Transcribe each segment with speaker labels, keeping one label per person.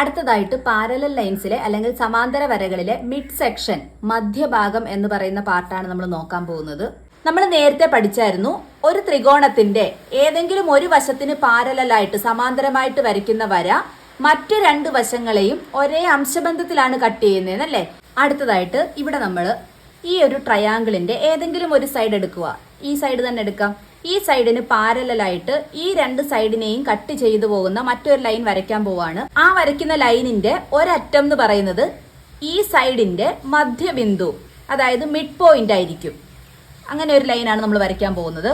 Speaker 1: അടുത്തതായിട്ട് പാരലൽ ലൈൻസിലെ അല്ലെങ്കിൽ സമാന്തര വരകളിലെ മിഡ് സെക്ഷൻ മധ്യഭാഗം എന്ന് പറയുന്ന പാർട്ടാണ് നമ്മൾ നോക്കാൻ പോകുന്നത്. നമ്മൾ നേരത്തെ പഠിച്ചായിരുന്നു ഒരു ത്രികോണത്തിന്റെ ഏതെങ്കിലും ഒരു വശത്തിന് പാരലലായിട്ട് സമാന്തരമായിട്ട് വരയ്ക്കുന്ന വര മറ്റു രണ്ട് വശങ്ങളെയും ഒരേ അംശബന്ധത്തിലാണ് കട്ട് ചെയ്യുന്നത് ചെയ്യുന്നതെന്നല്ലേ അടുത്തതായിട്ട് ഇവിടെ നമ്മൾ ഈ ഒരു ട്രയാങ്കിളിന്റെ ഏതെങ്കിലും ഒരു സൈഡ് എടുക്കുക. ഈ സൈഡ് തന്നെ എടുക്കാം. ഈ സൈഡിന് പാരലായിട്ട് ഈ രണ്ട് സൈഡിനെയും കട്ട് ചെയ്തു പോകുന്ന മറ്റൊരു ലൈൻ വരയ്ക്കാൻ പോവാണ്. ആ വരയ്ക്കുന്ന ലൈനിന്റെ ഒരറ്റം എന്ന് പറയുന്നത് ഈ സൈഡിന്റെ മധ്യബിന്ദു അതായത് മിഡ് പോയിന്റ് ആയിരിക്കും. അങ്ങനെ ഒരു ലൈനാണ് നമ്മൾ വരയ്ക്കാൻ പോകുന്നത്.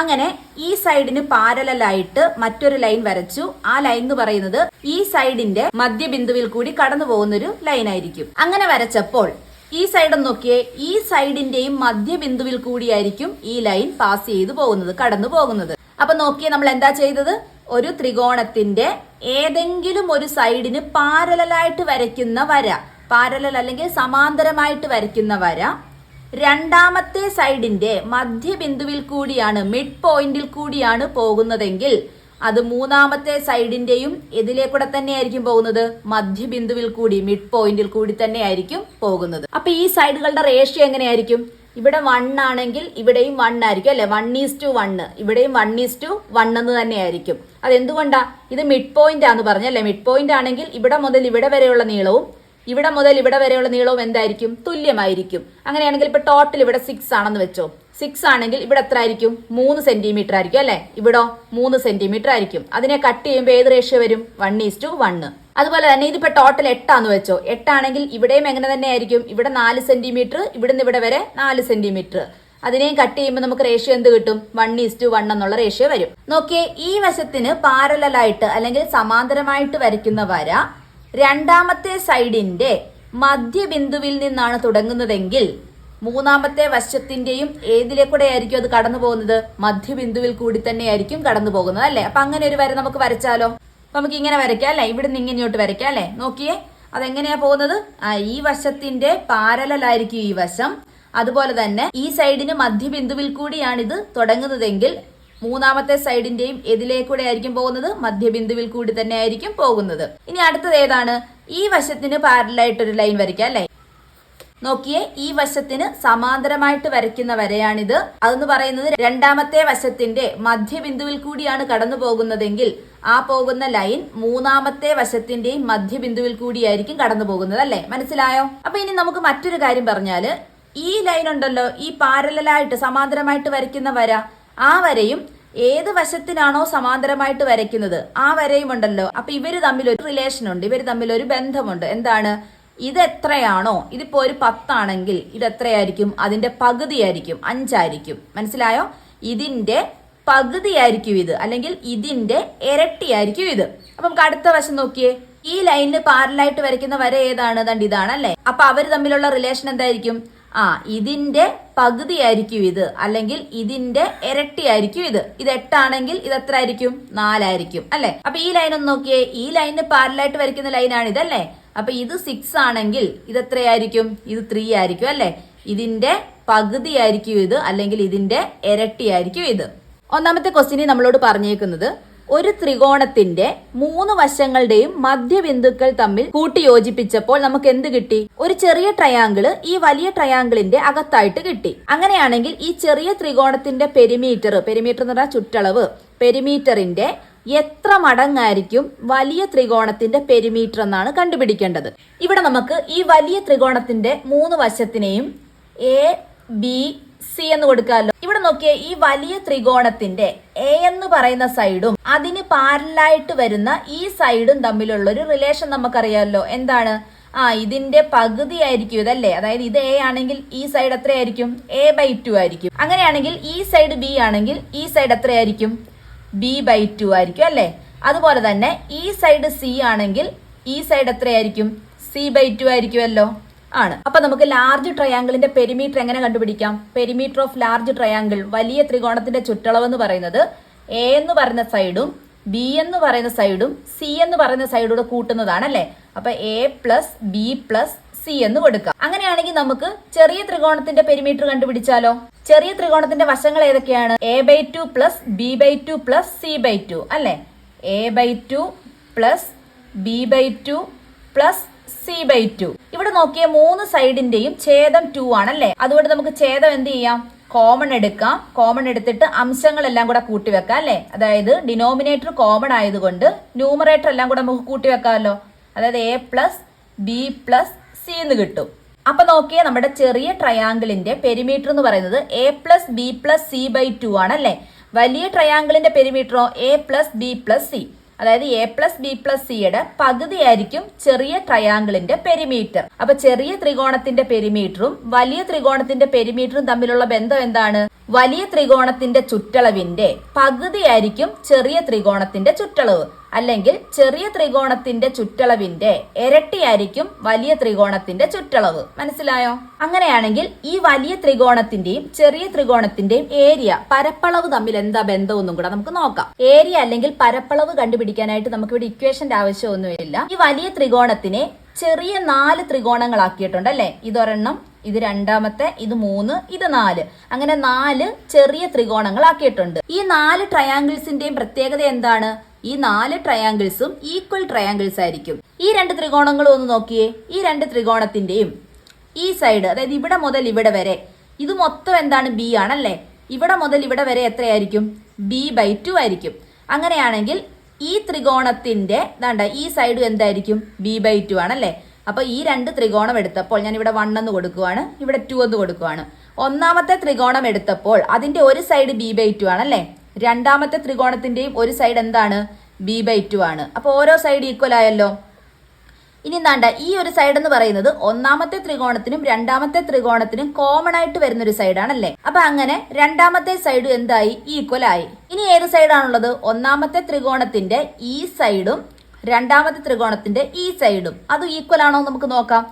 Speaker 1: അങ്ങനെ ഈ സൈഡിന് പാരലായിട്ട് മറ്റൊരു ലൈൻ വരച്ചു. ആ ലൈൻ എന്ന് പറയുന്നത് ഈ സൈഡിന്റെ മധ്യബിന്ദുവിൽ കൂടി കടന്നു പോകുന്ന ഒരു ലൈൻ ആയിരിക്കും അങ്ങനെ വരച്ചപ്പോൾ ഈ സൈഡ് നോക്കിയേ. ഈ സൈഡിന്റെയും മധ്യബിന്ദുവിൽ കൂടിയായിരിക്കും ഈ ലൈൻ പാസ് ചെയ്തു പോകുന്നത് കടന്നു പോകുന്നത്. അപ്പൊ നോക്കിയേ നമ്മൾ എന്താ ചെയ്തത്? ഒരു ത്രികോണത്തിന്റെ ഏതെങ്കിലും ഒരു സൈഡിന് പാരലായിട്ട് വരയ്ക്കുന്ന വര പാരലൽ അല്ലെങ്കിൽ സമാന്തരമായിട്ട് വരയ്ക്കുന്ന വര രണ്ടാമത്തെ സൈഡിന്റെ മധ്യബിന്ദുവിൽ കൂടിയാണ് മിഡ് പോയിന്റിൽ കൂടിയാണ് പോകുന്നതെങ്കിൽ അത് മൂന്നാമത്തെ സൈഡിന്റെയും ഇതിലെ കൂടെ തന്നെയായിരിക്കും പോകുന്നത്. മധ്യബിന്ദുവിൽ കൂടി മിഡ് പോയിന്റിൽ കൂടി തന്നെയായിരിക്കും പോകുന്നത്. അപ്പൊ ഈ സൈഡുകളുടെ റേഷ്യോ എങ്ങനെയായിരിക്കും? ഇവിടെ വൺ ആണെങ്കിൽ ഇവിടെയും വൺ ആയിരിക്കും അല്ലെ? വൺ ഈസ് ടു വണ്ണ് ഇവിടെയും വൺ ഈസ് ടു വൺ എന്ന് തന്നെയായിരിക്കും. അതെന്തുകൊണ്ടാ? ഇത് മിഡ് പോയിന്റ് ആന്ന് പറഞ്ഞല്ലേ മിഡ് പോയിന്റ് ആണെങ്കിൽ ഇവിടെ മുതൽ ഇവിടെ വരെയുള്ള നീളവും ഇവിടെ മുതൽ ഇവിടെ വരെയുള്ള നീളവും എന്തായിരിക്കും? തുല്യമായിരിക്കും. അങ്ങനെയാണെങ്കിൽ ഇപ്പൊ ടോട്ടൽ ഇവിടെ സിക്സ് ആണെന്ന് വെച്ചോ. സിക്സ് ആണെങ്കിൽ ഇവിടെ എത്ര ആയിരിക്കും മൂന്ന് സെന്റിമീറ്റർ ആയിരിക്കും അല്ലെ? ഇവിടോ മൂന്ന് സെന്റിമീറ്റർ ആയിരിക്കും. അതിനെ കട്ട് ചെയ്യുമ്പോൾ ഏത് റേഷ്യോ വരും? വൺ ഈസ് ടു വണ്ണ് അതുപോലെ തന്നെ ഇതിപ്പോ ടോട്ടൽ എട്ടാന്ന് വെച്ചോ. എട്ടാണെങ്കിൽ ഇവിടെയും എങ്ങനെ തന്നെ ആയിരിക്കും ഇവിടെ നാല് സെന്റിമീറ്റർ ഇവിടുന്ന് ഇവിടെ വരെ നാല് സെന്റിമീറ്റർ അതിനെയും കട്ട് ചെയ്യുമ്പോൾ നമുക്ക് റേഷ്യോ എന്ത് കിട്ടും? വൺ ഈസ് ടു വൺ എന്നുള്ള റേഷ്യോ വരും. നോക്കിയേ ഈ വശത്തിന് പാരലായിട്ട് അല്ലെങ്കിൽ സമാന്തരമായിട്ട് വരയ്ക്കുന്ന വര രണ്ടാമത്തെ സൈഡിന്റെ മധ്യബിന്ദുവിൽ നിന്നാണ് തുടങ്ങുന്നതെങ്കിൽ മൂന്നാമത്തെ വശത്തിന്റെയും ഏതിലെ കൂടെ ആയിരിക്കും അത് കടന്നു പോകുന്നത്? മധ്യബിന്ദുവിൽ കൂടി തന്നെയായിരിക്കും കടന്നു പോകുന്നത് അല്ലെ? അപ്പൊ അങ്ങനെ ഒരു വര നമുക്ക് വരച്ചാലോ? നമുക്ക് ഇങ്ങനെ വരയ്ക്കാം അല്ലെ? നിന്ന് ഇങ്ങനെയോട്ട് വരയ്ക്കാം അല്ലെ? നോക്കിയേ. അതെങ്ങനെയാ പോകുന്നത്? ആ ഈ വശത്തിന്റെ പാരലായിരിക്കും ഈ വശം. അതുപോലെ തന്നെ ഈ സൈഡിന് മധ്യബിന്ദുവിൽ കൂടിയാണിത് തുടങ്ങുന്നതെങ്കിൽ മൂന്നാമത്തെ സൈഡിന്റെയും എതിലേക്കൂടെ ആയിരിക്കും പോകുന്നത്. മധ്യബിന്ദുവിൽ കൂടി തന്നെ ആയിരിക്കും പോകുന്നത്. ഇനി അടുത്തത് ഏതാണ്? ഈ വശത്തിന് പാരലായിട്ടൊരു ലൈൻ വരയ്ക്കാം അല്ലെ? നോക്കിയേ ഈ വശത്തിന് സമാന്തരമായിട്ട് വരയ്ക്കുന്ന വരയാണിത്. അതെന്ന് പറയുന്നത് രണ്ടാമത്തെ വശത്തിന്റെ മധ്യബിന്ദുവിൽ കൂടിയാണ് കടന്നു പോകുന്നതെങ്കിൽ ആ പോകുന്ന ലൈൻ മൂന്നാമത്തെ വശത്തിന്റെയും മധ്യബിന്ദുവിൽ കൂടിയായിരിക്കും കടന്നു പോകുന്നത് അല്ലെ? മനസ്സിലായോ? അപ്പൊ ഇനി നമുക്ക് മറ്റൊരു കാര്യം പറഞ്ഞാൽ ഈ ലൈൻ ഉണ്ടല്ലോ ഈ പാരലായിട്ട് സമാന്തരമായിട്ട് വരയ്ക്കുന്ന വര. ആ വരയും ഏത് വശത്തിനാണോ സമാന്തരമായിട്ട് വരയ്ക്കുന്നത്? ആ വരയും ഉണ്ടല്ലോ. അപ്പൊ ഇവർ തമ്മിൽ ഒരു റിലേഷൻ ഉണ്ട്. ഇവർ തമ്മിൽ ഒരു ബന്ധമുണ്ട്. എന്താണ്? ഇത് എത്രയാണോ? ഇതിപ്പോ ഒരു പത്താണെങ്കിൽ ഇത് എത്രയായിരിക്കും? അതിന്റെ പകുതിയായിരിക്കും. അഞ്ചായിരിക്കും. മനസ്സിലായോ? ഇതിന്റെ പകുതിയായിരിക്കും ഇത്. അല്ലെങ്കിൽ ഇതിന്റെ ഇരട്ടിയായിരിക്കും ഇത്. അപ്പൊ നമുക്ക് അടുത്ത വശം നോക്കിയേ. ഈ ലൈനിൽ പാരലായിട്ട് വരയ്ക്കുന്ന വര ഏതാണ്? ദണ്ട് ഇതാണ് അല്ലേ? അപ്പൊ അവർ തമ്മിലുള്ള റിലേഷൻ എന്തായിരിക്കും? ആ ഇതിന്റെ പകുതി ആയിരിക്കും ഇത്. അല്ലെങ്കിൽ ഇതിന്റെ ഇരട്ടി ആയിരിക്കും ഇത്. ഇത് എട്ടാണെങ്കിൽ ഇത് എത്ര ആയിരിക്കും നാലായിരിക്കും. അല്ലെ? അപ്പൊ ഈ ലൈൻ ഒന്ന് നോക്കിയേ. ഈ ലൈനിന് പാരലായിട്ട് വരയ്ക്കുന്ന ലൈനാണ് ഇതല്ലേ? അപ്പൊ ഇത് സിക്സ് ആണെങ്കിൽ ഇത് എത്രയായിരിക്കും? ഇത് ത്രീ ആയിരിക്കും അല്ലെ? ഇതിന്റെ പകുതി ആയിരിക്കും ഇത്. അല്ലെങ്കിൽ ഇതിന്റെ ഇരട്ടി ആയിരിക്കും ഇത്. ഒന്നാമത്തെ ക്വസ്റ്റിനെ നമ്മളോട് പറഞ്ഞേക്കുന്നത് ഒരു ത്രികോണത്തിന്റെ മൂന്ന് വശങ്ങളുടെയും മധ്യബിന്ദുക്കൾ തമ്മിൽ കൂട്ടിയോജിപ്പിച്ചപ്പോൾ നമുക്ക് എന്ത് കിട്ടി? ഒരു ചെറിയ ട്രയാങ്കിൾ ഈ വലിയ ട്രയാങ്കിളിന്റെ അകത്തായിട്ട് കിട്ടി. അങ്ങനെയാണെങ്കിൽ ഈ ചെറിയ ത്രികോണത്തിന്റെ പെരിമീറ്റർ പെരിമീറ്റർ എന്ന് പറഞ്ഞാൽ ചുറ്റളവ് പെരിമീറ്ററിന്റെ എത്ര മടങ്ങായിരിക്കും വലിയ ത്രികോണത്തിന്റെ പെരിമീറ്റർ എന്നാണ് കണ്ടുപിടിക്കേണ്ടത്. ഇവിടെ നമുക്ക് ഈ വലിയ ത്രികോണത്തിന്റെ മൂന്ന് വശത്തിനെയും എ ബി സി എന്ന് കൊടുക്കാമല്ലോ. നോക്കിയേ ഈ വലിയ ത്രികോണത്തിന്റെ എ എന്ന് പറയുന്ന സൈഡും അതിന് പാരലായിട്ട് വരുന്ന ഈ സൈഡും തമ്മിലുള്ള ഒരു റിലേഷൻ നമുക്കറിയാമല്ലോ എന്താണ്? ആ ഇതിന്റെ പകുതി ആയിരിക്കും ഇതല്ലേ? അതായത് ഇത് എ ആണെങ്കിൽ ഈ സൈഡ് എത്രയായിരിക്കും? എ ബൈ ടു ആയിരിക്കും. അങ്ങനെയാണെങ്കിൽ ഈ സൈഡ് ബി ആണെങ്കിൽ ഈ സൈഡ് എത്രയായിരിക്കും? ബി ബൈ ടു ആയിരിക്കും അല്ലേ? അതുപോലെ തന്നെ ഈ സൈഡ് സി ആണെങ്കിൽ ഈ സൈഡ് എത്രയായിരിക്കും? സി ബൈ ടു ആയിരിക്കുമല്ലോ. ആണ്. അപ്പൊ നമുക്ക് ലാർജ് ട്രയാങ്കിളിന്റെ പെരിമീറ്റർ എങ്ങനെ കണ്ടുപിടിക്കാം? പെരിമീറ്റർ ഓഫ് ലാർജ് ട്രയാങ്കിൾ വലിയ ത്രികോണത്തിന്റെ ചുറ്റളവ് എന്ന് പറയുന്നത് എ എന്ന് പറയുന്ന സൈഡും ബി എന്ന് പറയുന്ന സൈഡും സി എന്ന് പറയുന്ന സൈഡൂടെ കൂട്ടുന്നതാണ് അല്ലേ? അപ്പൊ A plus B plus C എന്ന് കൊടുക്കാം. അങ്ങനെയാണെങ്കിൽ നമുക്ക് ചെറിയ ത്രികോണത്തിന്റെ പെരിമീറ്റർ കണ്ടുപിടിച്ചാലോ? ചെറിയ ത്രികോണത്തിന്റെ വശങ്ങൾ ഏതൊക്കെയാണ്? A by two plus B by two plus C by two അല്ലേ? A by two plus B by two plus C by two ഇവിടെ നോക്കിയ മൂന്ന് സൈഡിന്റെയും ഛേദം ടു ആണല്ലേ? അതുകൊണ്ട് നമുക്ക് ഛേദം എന്ത് ചെയ്യാം? കോമൺ എടുക്കാം. കോമൺ എടുത്തിട്ട് അംശങ്ങളെല്ലാം കൂടെ കൂട്ടിവെക്കാം അല്ലേ? അതായത് ഡിനോമിനേറ്റർ കോമൺ ആയതുകൊണ്ട് ന്യൂമറേറ്റർ എല്ലാം കൂടെ നമുക്ക് കൂട്ടിവെക്കാമല്ലോ അതായത് A plus B plus C എന്ന് കിട്ടും. അപ്പൊ നോക്കിയേ നമ്മുടെ ചെറിയ ട്രയാങ്കിളിന്റെ പെരിമീറ്റർ എന്ന് പറയുന്നത് A plus B plus C by two ആണല്ലേ? വലിയ ട്രയാങ്കിളിന്റെ പെരിമീറ്ററോ A plus B plus C അതായത് എ പ്ലസ് ബി പ്ലസ് സിയുടെ പകുതിയായിരിക്കും ചെറിയ ട്രയാങ്കിളിന്റെ പെരിമീറ്റർ അപ്പൊ ചെറിയ ത്രികോണത്തിന്റെ പെരിമീറ്ററും വലിയ ത്രികോണത്തിന്റെ പെരിമീറ്ററും തമ്മിലുള്ള ബന്ധം എന്താണ്? വലിയ ത്രികോണത്തിന്റെ ചുറ്റളവിന്റെ പകുതിയായിരിക്കും ചെറിയ ത്രികോണത്തിന്റെ ചുറ്റളവ്. അല്ലെങ്കിൽ ചെറിയ ത്രികോണത്തിന്റെ ചുറ്റളവിന്റെ ഇരട്ടിയായിരിക്കും വലിയ ത്രികോണത്തിന്റെ ചുറ്റളവ്. മനസ്സിലായോ? അങ്ങനെയാണെങ്കിൽ ഈ വലിയ ത്രികോണത്തിന്റെയും ചെറിയ ത്രികോണത്തിന്റെയും ഏരിയ പരപ്പളവ് തമ്മിൽ എന്താ ബന്ധമൊന്നും കൂടെ നമുക്ക് നോക്കാം. ഏരിയ അല്ലെങ്കിൽ പരപ്പളവ് കണ്ടുപിടിക്കാനായിട്ട് നമുക്ക് ഇവിടെ ഇക്വേഷന്റെ ആവശ്യമൊന്നുമില്ല. ഈ വലിയ ത്രികോണത്തിനെ ചെറിയ നാല് ത്രികോണങ്ങളാക്കിയിട്ടുണ്ട് അല്ലെ ഇതൊരെണ്ണം ഇത് രണ്ടാമത്തെ ഇത് മൂന്ന് ഇത് നാല്. അങ്ങനെ നാല് ചെറിയ ത്രികോണങ്ങൾ ആക്കിയിട്ടുണ്ട് ഈ നാല് ട്രയാങ്കിൾസിന്റെയും പ്രത്യേകത എന്താണ്? ഈ നാല് ട്രയാങ്കിൾസും ഈക്വൽ ട്രയാങ്കിൾസ് ആയിരിക്കും. ഈ രണ്ട് ത്രികോണങ്ങളും ഒന്ന് നോക്കിയേ. ഈ രണ്ട് ത്രികോണത്തിന്റെയും ഈ സൈഡ് അതായത് ഇവിടെ മുതൽ ഇവിടെ വരെ ഇത് മൊത്തം എന്താണ് ബി ആണല്ലേ? ഇവിടെ മുതൽ ഇവിടെ വരെ എത്രയായിരിക്കും? ബി ബൈ ടു ആയിരിക്കും. അങ്ങനെയാണെങ്കിൽ ഈ ത്രികോണത്തിന്റെ ഇതാണ്ട ഈ സൈഡ് എന്തായിരിക്കും? ബി ബൈ ടു ആണല്ലേ? അപ്പൊ ഈ രണ്ട് ത്രികോണം എടുത്തപ്പോൾ ഞാൻ ഇവിടെ വൺ എന്ന് കൊടുക്കുവാണ് ഇവിടെ ടു എന്ന് കൊടുക്കുവാണ്. ഒന്നാമത്തെ ത്രികോണം എടുത്തപ്പോൾ അതിന്റെ ഒരു സൈഡ് ബി ബൈ ടു ആണല്ലേ? രണ്ടാമത്തെ ത്രികോണത്തിന്റെയും ഒരു സൈഡ് എന്താണ്? ബി ബൈ ടു ആണ്. അപ്പോൾ ഓരോ സൈഡ് ഈക്വൽ ആയല്ലോ? ഇനി എന്താണ്ട ഈ ഒരു സൈഡ് എന്ന് പറയുന്നത് ഒന്നാമത്തെ ത്രികോണത്തിനും രണ്ടാമത്തെ ത്രികോണത്തിനും കോമൺ ആയിട്ട് വരുന്ന ഒരു സൈഡാണല്ലേ അപ്പൊ അങ്ങനെ രണ്ടാമത്തെ സൈഡ് എന്തായി? ഈക്വൽ ആയി. ഇനി ഏത് സൈഡാണുള്ളത് ഒന്നാമത്തെ ത്രികോണത്തിന്റെ ഈ സൈഡും രണ്ടാമത്തെ ത്രികോണത്തിന്റെ ഈ സൈഡും അത് ഈക്വൽ ആണോ നമുക്ക് നോക്കാം.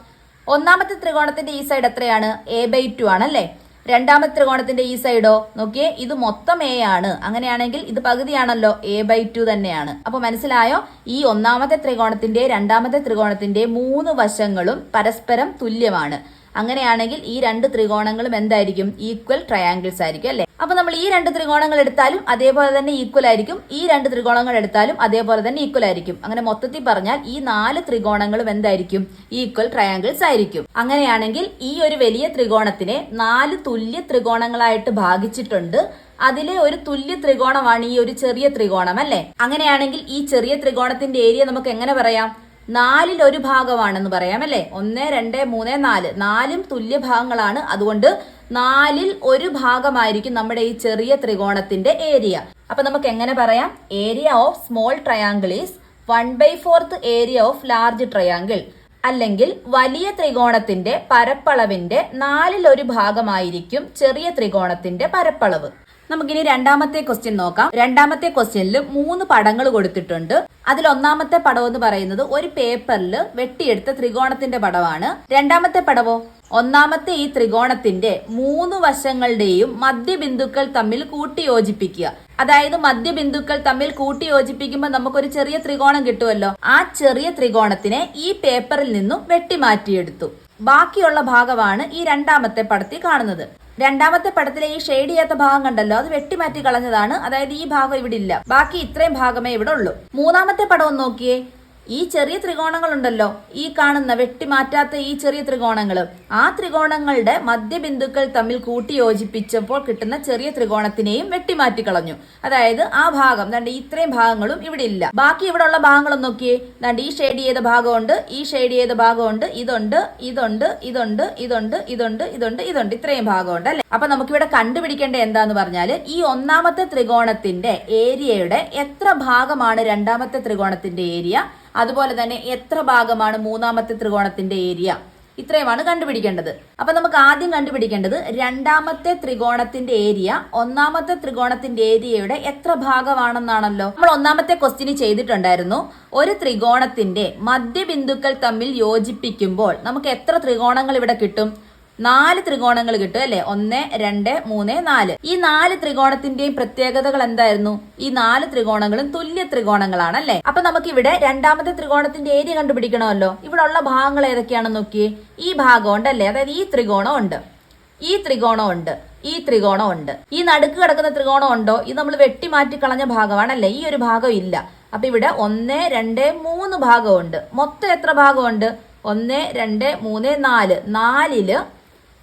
Speaker 1: ഒന്നാമത്തെ ത്രികോണത്തിന്റെ ഈ സൈഡ് എത്രയാണ്? എ ബൈ ടു ആണല്ലേ? രണ്ടാമത്തെ ത്രികോണത്തിന്റെ ഈ സൈഡോ? നോക്കിയേ ഇത് മൊത്തം എ ആണ്. അങ്ങനെയാണെങ്കിൽ ഇത് പകുതിയാണല്ലോ? എ ബൈ ടു തന്നെയാണ്. അപ്പൊ മനസ്സിലായോ? ഈ ഒന്നാമത്തെ ത്രികോണത്തിന്റെ രണ്ടാമത്തെ ത്രികോണത്തിന്റെ മൂന്ന് വശങ്ങളും പരസ്പരം തുല്യമാണ്. അങ്ങനെയാണെങ്കിൽ ഈ രണ്ട് ത്രികോണങ്ങളും എന്തായിരിക്കും? ഈക്വൽ ട്രയാങ്കിൾസ് ആയിരിക്കും അല്ലെ? അപ്പൊ നമ്മൾ ഈ രണ്ട് ത്രികോണങ്ങൾ എടുത്താലും അതേപോലെ തന്നെ ഈക്വൽ ആയിരിക്കും. ഈ രണ്ട് ത്രികോണങ്ങൾ എടുത്താലും അതേപോലെ തന്നെ ഈക്വൽ ആയിരിക്കും. അങ്ങനെ മൊത്തത്തിൽ പറഞ്ഞാൽ ഈ നാല് ത്രികോണങ്ങളും എന്തായിരിക്കും? ഈക്വൽ ട്രയാങ്കിൾസ് ആയിരിക്കും. അങ്ങനെയാണെങ്കിൽ ഈ ഒരു വലിയ ത്രികോണത്തിനെ നാല് തുല്യ ത്രികോണങ്ങളായിട്ട് ഭാഗിച്ചിട്ടുണ്ട്. അതിലെ ഒരു തുല്യ ത്രികോണമാണ് ഈ ഒരു ചെറിയ ത്രികോണം അല്ലെ? അങ്ങനെയാണെങ്കിൽ ഈ ചെറിയ ത്രികോണത്തിന്റെ ഏരിയ നമുക്ക് എങ്ങനെ പറയാം? നാലിൽ ഒരു ഭാഗമാണെന്ന് പറയാം അല്ലേ? ഒന്ന് രണ്ട് മൂന്ന് നാല്. നാലും തുല്യ ഭാഗങ്ങളാണ്. അതുകൊണ്ട് നാലിൽ ഒരു ഭാഗമായിരിക്കും നമ്മുടെ ഈ ചെറിയ ത്രികോണത്തിന്റെ ഏരിയ. അപ്പൊ നമുക്ക് എങ്ങനെ പറയാം? Area of small triangle is one by fourth area of large triangle. അല്ലെങ്കിൽ വലിയ ത്രികോണത്തിന്റെ പരപ്പളവിന്റെ നാലിൽ ഒരു ഭാഗമായിരിക്കും ചെറിയ ത്രികോണത്തിന്റെ പരപ്പളവ്. നമുക്കിനി രണ്ടാമത്തെ ക്വസ്റ്റ്യൻ നോക്കാം. രണ്ടാമത്തെ ക്വസ്റ്റ്യനിൽ മൂന്ന് പടങ്ങൾ കൊടുത്തിട്ടുണ്ട്. അതിൽ ഒന്നാമത്തെ പടം എന്ന് പറയുന്നത് ഒരു പേപ്പറിൽ വെട്ടിയെടുത്ത ത്രികോണത്തിന്റെ പടമാണ്. രണ്ടാമത്തെ പടവോ ഒന്നാമത്തെ ഈ ത്രികോണത്തിന്റെ മൂന്ന് വശങ്ങളുടെയും മധ്യബിന്ദുക്കൾ തമ്മിൽ കൂട്ടിയോജിപ്പിക്കുക. അതായത് മധ്യബിന്ദുക്കൾ തമ്മിൽ കൂട്ടി യോജിപ്പിക്കുമ്പോൾ നമുക്കൊരു ചെറിയ ത്രികോണം കിട്ടുമല്ലോ. ആ ചെറിയ ത്രികോണത്തിനെ ഈ പേപ്പറിൽ നിന്നും വെട്ടിമാറ്റിയെടുത്തു. ബാക്കിയുള്ള ഭാഗമാണ് ഈ രണ്ടാമത്തെ പടത്തിൽ കാണുന്നത്. രണ്ടാമത്തെ പടത്തിലെ ഈ ഷെയ്ഡ് ചെയ്യാത്ത ഭാഗം കണ്ടല്ലോ. അത് വെട്ടിമാറ്റി കളഞ്ഞതാണ്. അതായത് ഈ ഭാഗം ഇവിടെ ഇല്ല ബാക്കി ഇത്രയും ഭാഗമേ ഇവിടെ ഉള്ളൂ. മൂന്നാമത്തെ പടം നോക്കിയേ ഈ ചെറിയ ത്രികോണങ്ങൾ ഉണ്ടല്ലോ ഈ കാണുന്ന വെട്ടിമാറ്റാത്ത ഈ ചെറിയ ത്രികോണങ്ങൾ ആ ത്രികോണങ്ങളുടെ മധ്യബിന്ദുക്കൾ തമ്മിൽ കൂട്ടി യോജിപ്പിച്ചപ്പോൾ കിട്ടുന്ന ചെറിയ ത്രികോണത്തിനെയും വെട്ടിമാറ്റി കളഞ്ഞു. അതായത് ആ ഭാഗം ദാണ്ട് ഇത്രയും ഭാഗങ്ങളും ഇവിടെ ഇല്ല. ബാക്കി ഇവിടെ ഉള്ള ഭാഗങ്ങളും നോക്കിയേ. ദാണ്ട് ഈ ഷെയ്ഡ് ചെയ്ത ഭാഗമുണ്ട്? ഈ ഷെയ്ഡ് ചെയ്ത ഭാഗമുണ്ട്? ഇതുണ്ട് ഇതുണ്ട് ഇതുണ്ട് ഇതുണ്ട് ഇതുണ്ട് ഇതുണ്ട് ഇതുണ്ട്. ഇത്രയും ഭാഗമുണ്ട് അല്ലെ? അപ്പൊ നമുക്കിവിടെ കണ്ടുപിടിക്കേണ്ട എന്താന്ന് പറഞ്ഞാൽ ഈ ഒന്നാമത്തെ ത്രികോണത്തിന്റെ ഏരിയയുടെ എത്ര ഭാഗമാണ് രണ്ടാമത്തെ ത്രികോണത്തിന്റെ ഏരിയ? അതുപോലെ തന്നെ എത്ര ഭാഗമാണ് മൂന്നാമത്തെ ത്രികോണത്തിന്റെ ഏരിയ? ഇത്രയുമാണ് കണ്ടുപിടിക്കേണ്ടത്. അപ്പൊ നമുക്ക് ആദ്യം കണ്ടുപിടിക്കേണ്ടത് രണ്ടാമത്തെ ത്രികോണത്തിന്റെ ഏരിയ ഒന്നാമത്തെ ത്രികോണത്തിന്റെ ഏരിയയുടെ എത്ര ഭാഗമാണെന്നാണല്ലോ. നമ്മൾ ഒന്നാമത്തെ ക്വസ്റ്റ്യന് ചെയ്തിട്ടുണ്ടായിരുന്നു. ഒരു ത്രികോണത്തിന്റെ മധ്യബിന്ദുക്കൾ തമ്മിൽ യോജിപ്പിക്കുമ്പോൾ നമുക്ക് എത്ര ത്രികോണങ്ങൾ ഇവിടെ കിട്ടും? നാല് ത്രികോണങ്ങൾ കിട്ടും അല്ലെ? ഒന്ന് രണ്ട് മൂന്ന് നാല്. ഈ നാല് ത്രികോണത്തിന്റെയും പ്രത്യേകതകൾ എന്തായിരുന്നു? ഈ നാല് ത്രികോണങ്ങളും തുല്യ ത്രികോണങ്ങളാണ് അല്ലെ? അപ്പൊ നമുക്ക് ഇവിടെ രണ്ടാമത്തെ ത്രികോണത്തിന്റെ ഏരിയ കണ്ടുപിടിക്കണമല്ലോ. ഇവിടെ ഉള്ള ഭാഗങ്ങൾ ഏതൊക്കെയാണെന്ന് നോക്കിയേ. ഈ ഭാഗം ഉണ്ടല്ലേ അതായത് ഈ ത്രികോണം ഉണ്ട്. ഈ ത്രികോണം ഉണ്ട്. ഈ ത്രികോണം ഉണ്ട്. ഈ നടുക്ക് കിടക്കുന്ന ത്രികോണം ഉണ്ടോ? ഇത് നമ്മൾ വെട്ടി മാറ്റി കളഞ്ഞ ഭാഗമാണല്ലേ ഈ ഒരു ഭാഗം ഇല്ല. അപ്പൊ ഇവിടെ ഒന്ന് രണ്ട് മൂന്ന് ഭാഗമുണ്ട് മൊത്തം എത്ര ഭാഗമുണ്ട് ഒന്ന് രണ്ട് മൂന്ന് നാല്. നാലിൽ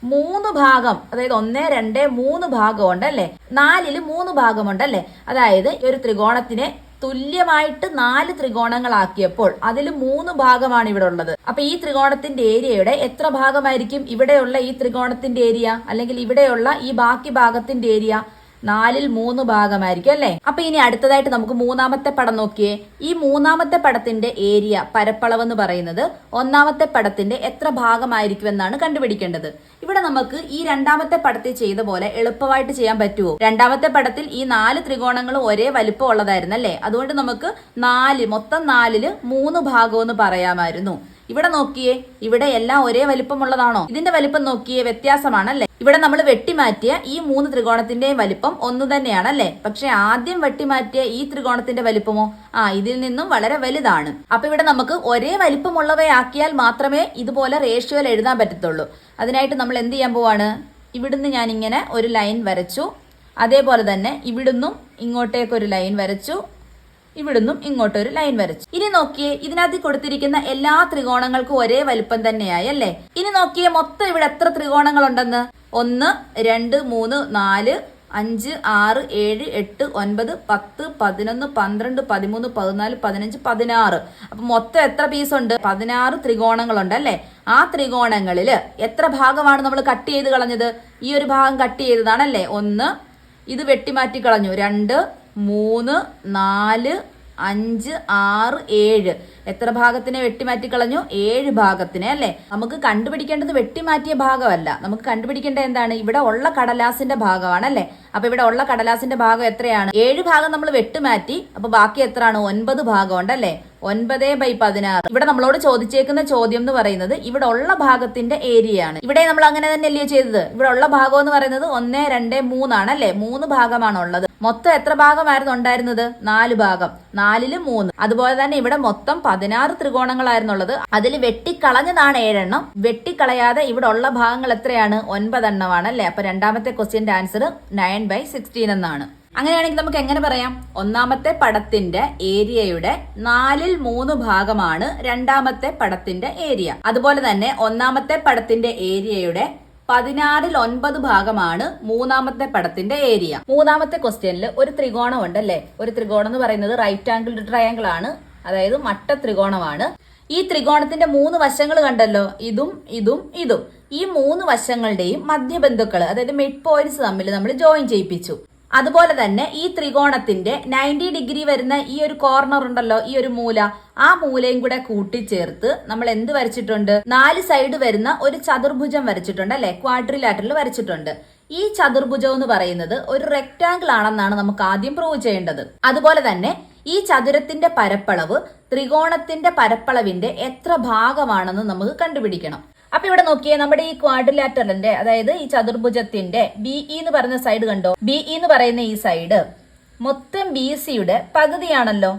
Speaker 1: മൂന്ന് ഭാഗം അതായത് ഒന്ന് രണ്ട് മൂന്ന് ഭാഗമുണ്ട് അല്ലേ നാലിൽ മൂന്ന് ഭാഗമുണ്ട് അല്ലേ അതായത് ഒരു ത്രികോണത്തിനെ തുല്യമായിട്ട് നാല് ത്രികോണങ്ങളാക്കിയപ്പോൾ അതിൽ മൂന്ന് ഭാഗമാണ് ഇവിടെ ഉള്ളത്. അപ്പൊ ഈ ത്രികോണത്തിന്റെ ഏരിയയുടെ എത്ര ഭാഗമായിരിക്കും? ഇവിടെയുള്ള ഈ ത്രികോണത്തിന്റെ ഏരിയ അല്ലെങ്കിൽ ഇവിടെയുള്ള ഈ ബാക്കി ഭാഗത്തിന്റെ ഏരിയ നാലിൽ മൂന്ന് ഭാഗമായിരിക്കും അല്ലേ? അപ്പൊ ഇനി അടുത്തതായിട്ട് നമുക്ക് മൂന്നാമത്തെ പടം നോക്കിയേ. ഈ മൂന്നാമത്തെ പടത്തിന്റെ ഏരിയ പരപ്പളവ് എന്ന് പറയുന്നത് ഒന്നാമത്തെ പടത്തിന്റെ എത്ര ഭാഗമായിരിക്കും എന്നാണ് കണ്ടുപിടിക്കേണ്ടത്. ഇവിടെ നമുക്ക് ഈ രണ്ടാമത്തെ പടത്തിൽ ചെയ്ത പോലെ എളുപ്പമായിട്ട് ചെയ്യാൻ പറ്റുമോ രണ്ടാമത്തെ പടത്തിൽ ഈ നാല് ത്രികോണങ്ങളും ഒരേ വലിപ്പം ഉള്ളതായിരുന്നു അല്ലേ അതുകൊണ്ട് നമുക്ക് നാല് മൊത്തം നാലിൽ മൂന്ന് ഭാഗം എന്ന് പറയാമായിരുന്നു. ഇവിടെ നോക്കിയേ ഇവിടെ എല്ലാം ഒരേ വലിപ്പമുള്ളതാണോ? ഇതിന്റെ വലിപ്പം നോക്കിയേ വ്യത്യാസമാണല്ലേ? ഇവിടെ നമ്മൾ വെട്ടിമാറ്റിയ ഈ മൂന്ന് ത്രികോണത്തിന്റെയും വലിപ്പം ഒന്ന് തന്നെയാണല്ലേ? പക്ഷെ ആദ്യം വെട്ടിമാറ്റിയ ഈ ത്രികോണത്തിന്റെ വലിപ്പമോ? ആ ഇതിൽ നിന്നും വളരെ വലുതാണ്. അപ്പൊ ഇവിടെ നമുക്ക് ഒരേ വലിപ്പമുള്ളവയാക്കിയാൽ മാത്രമേ ഇതുപോലെ റേഷ്യോയിൽ എഴുതാൻ പറ്റത്തുള്ളൂ. അതിനായിട്ട് നമ്മൾ എന്ത് ചെയ്യാൻ പോവാണ്? ഇവിടുന്ന് ഞാൻ ഇങ്ങനെ ഒരു ലൈൻ വരച്ചു. അതേപോലെ തന്നെ ഇവിടുന്നും ഇങ്ങോട്ടേക്ക് ഒരു ലൈൻ വരച്ചു. ഇവിടുന്നും ഇങ്ങോട്ടൊരു ലൈൻ വരച്ചു. ഇനി നോക്കിയേ ഇതിനകത്ത് കൊടുത്തിരിക്കുന്ന എല്ലാ ത്രികോണങ്ങൾക്കും ഒരേ വലുപ്പം തന്നെയായി അല്ലേ ഇനി നോക്കിയേ മൊത്തം ഇവിടെ എത്ര ത്രികോണങ്ങൾ ഉണ്ടെന്ന് ഒന്ന് രണ്ട് മൂന്ന് നാല് അഞ്ച് ആറ് ഏഴ് എട്ട് ഒൻപത് പത്ത് പതിനൊന്ന് പന്ത്രണ്ട് പതിമൂന്ന് പതിനാല് പതിനഞ്ച് പതിനാറ്. അപ്പൊ മൊത്തം എത്ര പീസ് ഉണ്ട്? പതിനാറ് ത്രികോണങ്ങളുണ്ട് അല്ലേ ആ ത്രികോണങ്ങളിൽ എത്ര ഭാഗമാണ് നമ്മൾ കട്ട് ചെയ്ത് കളഞ്ഞത്? ഈ ഒരു ഭാഗം കട്ട് ചെയ്തതാണല്ലേ? ഒന്ന് ഇത് വെട്ടിമാറ്റി കളഞ്ഞു. രണ്ട് മൂന്ന് നാല് അഞ്ച് ആറ് ഏഴ് എത്ര ഭാഗത്തിനെ വെട്ടിമാറ്റി കളഞ്ഞു ഏഴ് ഭാഗത്തിനെ അല്ലേ? നമുക്ക് കണ്ടുപിടിക്കേണ്ടത് വെട്ടിമാറ്റിയ ഭാഗമല്ല. നമുക്ക് കണ്ടുപിടിക്കേണ്ടത് എന്താണ്? ഇവിടെ ഉള്ള കടലാസിന്റെ ഭാഗമാണ് അല്ലേ? അപ്പൊ ഇവിടെ ഉള്ള കടലാസിന്റെ ഭാഗം എത്രയാണ്? ഏഴ് ഭാഗം നമ്മൾ വെട്ടുമാറ്റി അപ്പൊ ബാക്കി എത്രയാണ്? ഒൻപത് ഭാഗം ഉണ്ടല്ലേ ഒൻപത് ബൈ പതിനാറ്. ഇവിടെ നമ്മളോട് ചോദിച്ചേക്കുന്ന ചോദ്യം എന്ന് പറയുന്നത് ഇവിടെ ഉള്ള ഭാഗത്തിന്റെ ഏരിയ ആണ് ഇവിടെ നമ്മൾ അങ്ങനെ തന്നെയല്ലേ ചെയ്തത്? ഇവിടെ ഉള്ള ഭാഗം എന്ന് പറയുന്നത് ഒന്ന് രണ്ട് മൂന്നാണ് അല്ലെ? മൂന്ന് ഭാഗമാണ് ഉള്ളത്. മൊത്തം എത്ര ഭാഗമായിരുന്നു ഉണ്ടായിരുന്നത്? നാല് ഭാഗം. നാലിൽ മൂന്ന്. അതുപോലെ തന്നെ ഇവിടെ മൊത്തം പതിനാറ് ത്രികോണങ്ങളായിരുന്നുള്ളത്. അതിൽ വെട്ടിക്കളഞ്ഞതാണ് ഏഴെണ്ണം. വെട്ടിക്കളയാതെ ഇവിടെ ഉള്ള ഭാഗങ്ങൾ എത്രയാണ്? ഒൻപതെണ്ണമാണ് അല്ലേ? അപ്പൊ രണ്ടാമത്തെ ക്വസ്റ്റ്യന്റെ ആൻസർ നയൻ ബൈ സിക്സ്റ്റീൻ എന്നാണ്. അങ്ങനെയാണെങ്കിൽ നമുക്ക് എങ്ങനെ പറയാം? ഒന്നാമത്തെ പടത്തിന്റെ ഏരിയയുടെ നാലിൽ മൂന്ന് ഭാഗമാണ് രണ്ടാമത്തെ പടത്തിന്റെ ഏരിയ അതുപോലെ തന്നെ ഒന്നാമത്തെ പടത്തിന്റെ ഏരിയയുടെ പതിനാറിൽ ഒൻപത് ഭാഗമാണ് മൂന്നാമത്തെ പടത്തിന്റെ ഏരിയ മൂന്നാമത്തെ ക്വസ്റ്റ്യനിൽ ഒരു ത്രികോണം ഉണ്ട് അല്ലേ? ഒരു ത്രികോണം എന്ന് പറയുന്നത് റൈറ്റ് ആംഗിൾ ട്രയാങ്കിൾ ആണ്. അതായത് മട്ട ത്രികോണമാണ് ഈ ത്രികോണത്തിന്റെ മൂന്ന് വശങ്ങൾ കണ്ടല്ലോ. ഇതും ഇതും ഇതും. ഈ മൂന്ന് വശങ്ങളുടെയും മധ്യബന്ധുക്കൾ അതായത് മിഡ് പോയിന്റ്സ് തമ്മിൽ നമ്മൾ ജോയിൻ ചെയ്യിപ്പിച്ചു. അതുപോലെ തന്നെ ഈ ത്രികോണത്തിന്റെ നയന്റി ഡിഗ്രി വരുന്ന ഈ ഒരു കോർണർ ഉണ്ടല്ലോ ഈ ഒരു മൂല ആ മൂലയും കൂടെ കൂട്ടിച്ചേർത്ത് നമ്മൾ എന്ത് വരച്ചിട്ടുണ്ട്? നാല് സൈഡ് വരുന്ന ഒരു ചതുർഭുജം വരച്ചിട്ടുണ്ട് അല്ലെ? ക്വാഡ്രിലാറ്ററിൽ വരച്ചിട്ടുണ്ട്. ഈ ചതുർഭുജം എന്ന് പറയുന്നത് ഒരു റെക്റ്റാങ്കിൾ ആണെന്നാണ് നമുക്ക് ആദ്യം പ്രൂവ് ചെയ്യേണ്ടത്. അതുപോലെ തന്നെ ഈ ചതുരത്തിന്റെ പരപ്പളവ് ത്രികോണത്തിന്റെ പരപ്പളവിന്റെ എത്ര ഭാഗമാണെന്ന് നമുക്ക് കണ്ടുപിടിക്കണം. അപ്പൊ ഇവിടെ നോക്കിയേ നമ്മുടെ ഈ ക്വാഡ്രിലാറ്ററിന്റെ അതായത് ഈ ചതുർഭുജത്തിന്റെ ബി ഇ എന്ന് പറയുന്ന സൈഡ് കണ്ടോ? ബി ഇ എന്ന് പറയുന്ന ഈ സൈഡ് മൊത്തം ബി സിയുടെ പകുതിയാണല്ലോ.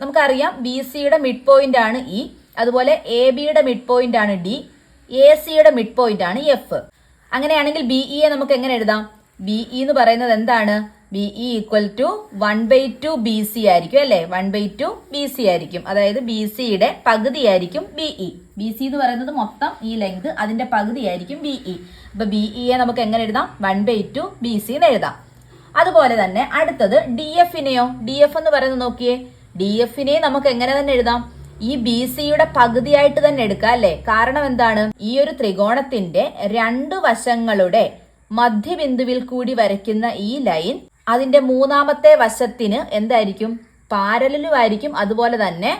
Speaker 1: നമുക്കറിയാം ബി സിയുടെ മിഡ് പോയിന്റ് ആണ് ഇ അതുപോലെ എ ബിയുടെ മിഡ് പോയിന്റ് ആണ് ഡി എ സിയുടെ മിഡ് പോയിന്റ് ആണ് എഫ് അങ്ങനെയാണെങ്കിൽ ബി ഇയെ നമുക്ക് എങ്ങനെ എഴുതാം? ബി ഇ എന്ന് പറയുന്നത് എന്താണ്? B E equal to one by two B C ആയിരിക്കും അല്ലേ? One by two B C ആയിരിക്കും. അതായത് ബി സിയുടെ പകുതിയായിരിക്കും ബി ഇ ബി സി എന്ന് പറയുന്നത് മൊത്തം ഈ ലെങ്ത് അതിന്റെ പകുതിയായിരിക്കും ബി ഇ അപ്പൊ ബി ഇയെ നമുക്ക് എങ്ങനെ എഴുതാം? One by two B C എന്ന് എഴുതാം. അതുപോലെ തന്നെ അടുത്തത് ഡി എഫിനെയോ ഡി എഫ് എന്ന് പറയുന്നത് നോക്കിയേ. ഡി എഫിനെ നമുക്ക് എങ്ങനെ തന്നെ എഴുതാം? ഈ ബി സിയുടെ പകുതിയായിട്ട് തന്നെ എടുക്കാം അല്ലേ? കാരണം എന്താണ്? ഈ ഒരു ത്രികോണത്തിന്റെ രണ്ട് വശങ്ങളുടെ മധ്യബിന്ദുവിൽ കൂടി വരയ്ക്കുന്ന ഈ ലൈൻ അതിന്റെ മൂന്നാമത്തെ വശത്തിന് എന്തായിരിക്കും? പാരലും ആയിരിക്കും അതുപോലെ തന്നെ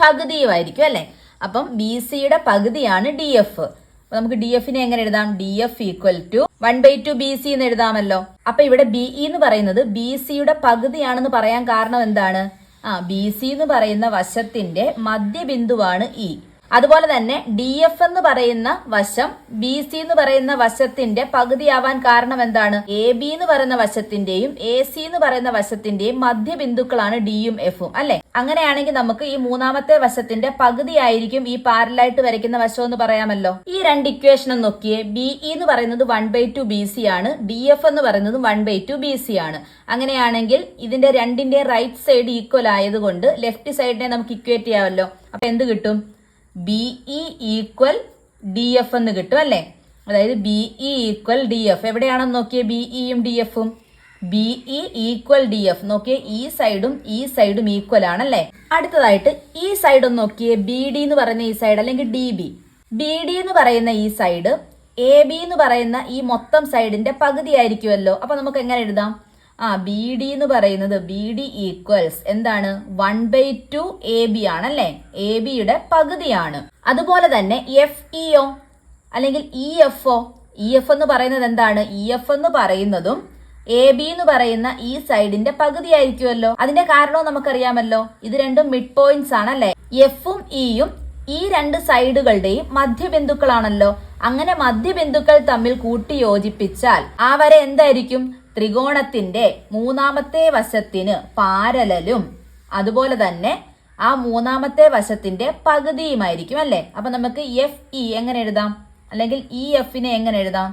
Speaker 1: പകുതിയുമായിരിക്കും അല്ലേ? അപ്പം ബി സിയുടെ പകുതിയാണ് ഡി എഫ് നമുക്ക് ഡി എഫിനെ എങ്ങനെ എഴുതാം? D F equal to one by two B C എന്ന് എഴുതാമല്ലോ. അപ്പൊ ഇവിടെ ബി ഇ എന്ന് പറയുന്നത് ബി സിയുടെ പകുതിയാണെന്ന് പറയാൻ കാരണം എന്താണ്? ആ ബി സി എന്ന് പറയുന്ന വശത്തിന്റെ മധ്യബിന്ദുവാണ് ഇ അതുപോലെ തന്നെ ഡി എഫ് എന്ന് പറയുന്ന വശം ബി സി എന്ന് പറയുന്ന വശത്തിന്റെ പകുതിയാവാൻ കാരണം എന്താണ്? എ ബി എന്ന് പറയുന്ന വശത്തിന്റെയും എ സി എന്ന് പറയുന്ന വശത്തിന്റെയും മധ്യബിന്ദുക്കളാണ് ഡിയും എഫും അല്ലെ? അങ്ങനെയാണെങ്കിൽ നമുക്ക് ഈ മൂന്നാമത്തെ വശത്തിന്റെ പകുതിയായിരിക്കും ഈ പാരലായിട്ട് വരയ്ക്കുന്ന വശം എന്ന് പറയാമല്ലോ. ഈ രണ്ട് ഇക്വേഷനും നോക്കിയേ. ബി ഇ എന്ന് പറയുന്നത് one by two B C ആണ്. ഡി എഫ് എന്ന് പറയുന്നത് one by two B C ആണ്. അങ്ങനെയാണെങ്കിൽ ഇതിന്റെ രണ്ടിന്റെ റൈറ്റ് സൈഡ് ഈക്വൽ ആയതുകൊണ്ട് ലെഫ്റ്റ് സൈഡിനെ നമുക്ക് ഇക്വേറ്റ് ചെയ്യാമല്ലോ. അപ്പൊ എന്ത് കിട്ടും? B E equal D F എന്ന് കിട്ടും അല്ലേ? അതായത് B E equal D F എവിടെയാണെന്ന് നോക്കിയേ ബി ഇയും ഡി എഫും B E equal D F നോക്കിയേ ഈ സൈഡും ഈ സൈഡും ഈക്വൽ ആണല്ലേ അടുത്തതായിട്ട് ഈ സൈഡ് ഒന്ന് നോക്കിയേ ബി ഡി എന്ന് പറയുന്ന ഈ സൈഡ് അല്ലെങ്കിൽ ഡി ബി ബി ഡി എന്ന് പറയുന്ന ഈ സൈഡ് എ ബി എന്ന് പറയുന്ന ഈ മൊത്തം സൈഡിന്റെ പകുതി ആയിരിക്കുമല്ലോ അപ്പൊ നമുക്ക് എങ്ങനെ എഴുതാം? ആ ബി ഡി എന്ന് പറയുന്നത് ബി ഡി ഈക്വൽസ് എന്താണ്? One by two A B ആണല്ലേ? എ ബിയുടെ പകുതിയാണ്. അതുപോലെ തന്നെ എഫ് ഇഒ അല്ലെങ്കിൽ E F O E F എന്ന് പറയുന്നത് എന്താണ്? ഇ എഫ് എന്ന് പറയുന്നതും എ ബി എന്ന് പറയുന്ന ഈ സൈഡിന്റെ പകുതി ആയിരിക്കുമല്ലോ അതിന്റെ കാരണവും നമുക്കറിയാമല്ലോ. ഇത് രണ്ടും മിഡ് പോയിന്റ്സ് ആണല്ലേ? എഫും ഇയും ഈ രണ്ട് സൈഡുകളുടെയും മധ്യബിന്ദുക്കളാണല്ലോ. അങ്ങനെ മധ്യബിന്ദുക്കൾ തമ്മിൽ കൂട്ടി യോജിപ്പിച്ചാൽ ആ വര എന്തായിരിക്കും? ത്രികോണത്തിന്റെ മൂന്നാമത്തെ വശത്തിന് പാരലലും അതുപോലെ തന്നെ ആ മൂന്നാമത്തെ വശത്തിന്റെ പകുതിയുമായിരിക്കും അല്ലേ? അപ്പൊ നമുക്ക് എഫ് ഇ എങ്ങനെ എഴുതാം? അല്ലെങ്കിൽ ഇ എഫിനെ എങ്ങനെ എഴുതാം?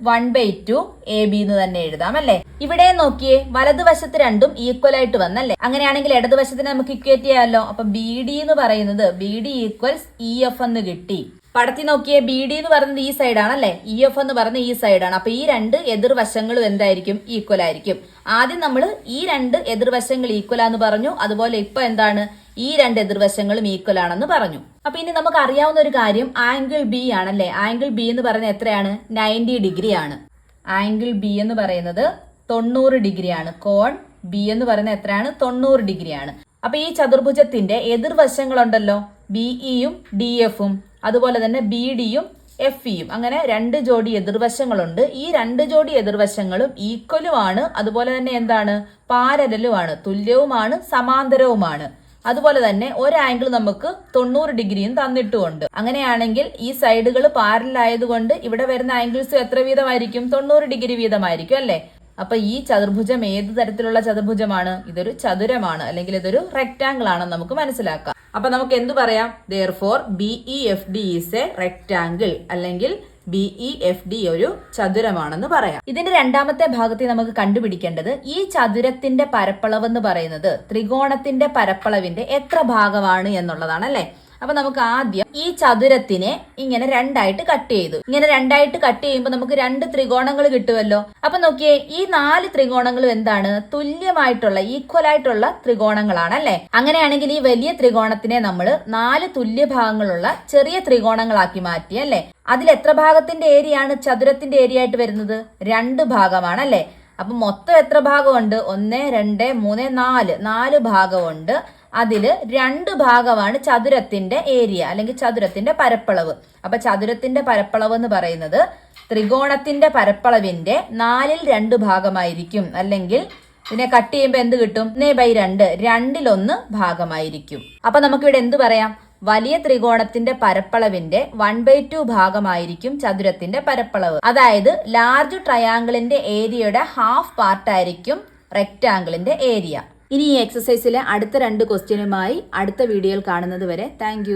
Speaker 1: One by two A B എന്ന് തന്നെ എഴുതാം അല്ലേ? ഇവിടെ നോക്കിയേ വലതുവശത്ത് രണ്ടും ഈക്വൽ ആയിട്ട് വന്നല്ലേ? അങ്ങനെയാണെങ്കിൽ ഇടതുവശത്തിന് നമുക്ക് ഇക്വേറ്റ് ചെയ്യാമല്ലോ അപ്പൊ ബി ഡി എന്ന് പറയുന്നത് B D equals E F എന്ന് കിട്ടി. പടത്തിൽ നോക്കിയ ബി ഡി എന്ന് പറയുന്നത് ഈ സൈഡാണ് അല്ലേ? ഇ എഫ് എന്ന് പറയുന്നത് ഈ സൈഡാണ് അപ്പൊ ഈ രണ്ട് എതിർവശങ്ങളും എന്തായിരിക്കും? ഈക്വൽ ആയിരിക്കും. ആദ്യം നമ്മൾ ഈ രണ്ട് എതിർവശങ്ങൾ ഈക്വൽ ആന്ന് പറഞ്ഞു. അതുപോലെ ഇപ്പൊ എന്താണ്? ഈ രണ്ട് എതിർവശങ്ങളും ഈക്വൽ ആണെന്ന് പറഞ്ഞു. അപ്പൊ ഇനി നമുക്ക് അറിയാവുന്ന ഒരു കാര്യം ആംഗിൾ ബി ആണല്ലേ ആംഗിൾ ബി എന്ന് പറയുന്നത് എത്രയാണ്? നയന്റി ഡിഗ്രി ആണ്. ആംഗിൾ ബി എന്ന് പറയുന്നത് തൊണ്ണൂറ് ഡിഗ്രിയാണ് കോൺ ബി എന്ന് പറയുന്നത് എത്രയാണ്? തൊണ്ണൂറ് ഡിഗ്രിയാണ് അപ്പൊ ഈ ചതുർഭുജത്തിന്റെ എതിർവശങ്ങളുണ്ടല്ലോ ബി ഇയും ഡി എഫും അതുപോലെ തന്നെ ബി ഡിയും എഫ് ഇയും അങ്ങനെ രണ്ട് ജോഡി എതിർവശങ്ങളുണ്ട്. ഈ രണ്ട് ജോഡി എതിർവശങ്ങളും ഈക്വലുമാണ് അതുപോലെ തന്നെ എന്താണ്? പാരലുമാണ് തുല്യവുമാണ് സമാന്തരവുമാണ്. അതുപോലെ തന്നെ ഒരു ആംഗിൾ നമുക്ക് തൊണ്ണൂറ് ഡിഗ്രിയും തന്നിട്ടുമുണ്ട്. അങ്ങനെയാണെങ്കിൽ ഈ സൈഡുകൾ പാരലായതുകൊണ്ട് ഇവിടെ വരുന്ന ആംഗിൾസ് എത്ര വീതമായിരിക്കും? തൊണ്ണൂറ് ഡിഗ്രി വീതമായിരിക്കും അല്ലേ? അപ്പൊ ഈ ചതുർഭുജം ഏത് തരത്തിലുള്ള ചതുർഭുജമാണ്? ഇതൊരു ചതുരമാണ് അല്ലെങ്കിൽ ഇതൊരു റെക്റ്റാങ്കിൾ ആണെന്ന് നമുക്ക് മനസ്സിലാക്കാം. അപ്പൊ നമുക്ക് എന്തു പറയാം? Therefore B E F D is a rectangle അല്ലെങ്കിൽ ബി ഇ എഫ് ഡി ഒരു ചതുരമാണെന്ന് പറയാം. ഇതിന്റെ രണ്ടാമത്തെ ഭാഗത്തിൽ നമുക്ക് കണ്ടുപിടിക്കേണ്ടത് ഈ ചതുരത്തിന്റെ പരപ്പളവ് എന്ന് പറയുന്നത് ത്രികോണത്തിന്റെ പരപ്പളവിന്റെ എത്ര ഭാഗമാണ് എന്നുള്ളതാണ് അല്ലെ? അപ്പൊ നമുക്ക് ആദ്യം ഈ ചതുരത്തിനെ ഇങ്ങനെ രണ്ടായിട്ട് കട്ട് ചെയ്തു. ഇങ്ങനെ രണ്ടായിട്ട് കട്ട് ചെയ്യുമ്പോൾ നമുക്ക് രണ്ട് ത്രികോണങ്ങൾ കിട്ടുമല്ലോ അപ്പൊ നോക്കിയേ ഈ നാല് ത്രികോണങ്ങളും എന്താണ്? തുല്യമായിട്ടുള്ള ഈക്വൽ ആയിട്ടുള്ള ത്രികോണങ്ങളാണ് അല്ലെ? അങ്ങനെയാണെങ്കിൽ ഈ വലിയ ത്രികോണത്തിനെ നമ്മൾ നാല് തുല്യ ഭാഗങ്ങളുള്ള ചെറിയ ത്രികോണങ്ങളാക്കി മാറ്റി അല്ലെ? അതിൽ എത്ര ഭാഗത്തിന്റെ ഏരിയ ആണ് ചതുരത്തിന്റെ ഏരിയ ആയിട്ട് വരുന്നത് രണ്ട് ഭാഗമാണ് അല്ലെ? അപ്പൊ മൊത്തം എത്ര ഭാഗമുണ്ട്? ഒന്ന് രണ്ട് മൂന്ന് നാല്. നാല് ഭാഗമുണ്ട്. അതിൽ രണ്ട് ഭാഗമാണ് ചതുരത്തിന്റെ ഏരിയ അല്ലെങ്കിൽ ചതുരത്തിന്റെ പരപ്പളവ്. അപ്പൊ ചതുരത്തിന്റെ പരപ്പളവ് എന്ന് പറയുന്നത് ത്രികോണത്തിന്റെ പരപ്പളവിന്റെ നാലിൽ രണ്ട് ഭാഗമായിരിക്കും. അല്ലെങ്കിൽ ഇതിനെ കട്ട് ചെയ്യുമ്പോൾ എന്ത് കിട്ടും? ഒന്നേ ബൈ രണ്ട്. രണ്ടിലൊന്ന് ഭാഗമായിരിക്കും. അപ്പൊ നമുക്കിവിടെ എന്ത് പറയാം? വലിയ ത്രികോണത്തിന്റെ പരപ്പളവിന്റെ വൺ ബൈ ടു ഭാഗമായിരിക്കും ചതുരത്തിന്റെ പരപ്പളവ്. അതായത് ലാർജ് ട്രയാങ്കിളിന്റെ ഏരിയയുടെ ഹാഫ് പാർട്ടായിരിക്കും റെക്റ്റാങ്കിളിന്റെ ഏരിയ. ഇനി ഈ എക്സസൈസിലെ അടുത്ത രണ്ട് ക്വസ്റ്റ്യനുമായി അടുത്ത വീഡിയോയിൽ കാണുന്നത് വരെ താങ്ക്